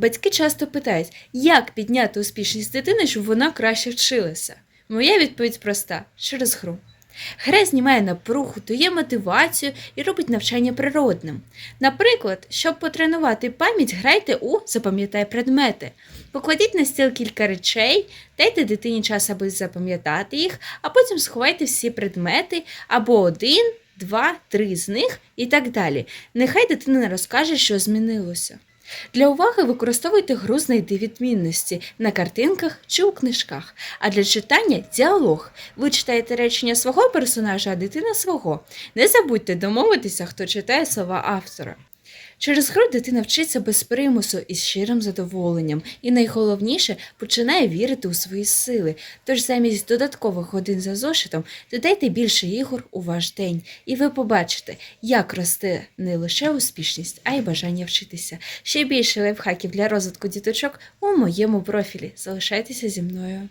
Батьки часто питають, як підняти успішність дитини, щоб вона краще вчилася. Моя відповідь проста через гру. Гра знімає напругу, дає мотивацію і робить навчання природним. Наприклад, щоб потренувати пам'ять, грайте у запам'ятай предмети. Покладіть на стіл кілька речей, дайте дитині час, аби запам'ятати їх, а потім сховайте всі предмети або один, два, три з них і так далі. Нехай дитина розкаже, що змінилося. Для уваги використовуйте гру знайди відмінності на картинках чи у книжках, а для читання діалог. Ви читаєте речення свого персонажа, а дитина свого. Не забудьте домовитися, хто читає слова автора. Через гру дитина вчиться без примусу і з щирим задоволенням, і найголовніше починає вірити у свої сили. Тож замість додаткових годин за зошитом додайте більше ігор у ваш день, і ви побачите, як росте не лише успішність, а й бажання вчитися. Ще більше лайфхаків для розвитку діточок у моєму профілі. Залишайтеся зі мною.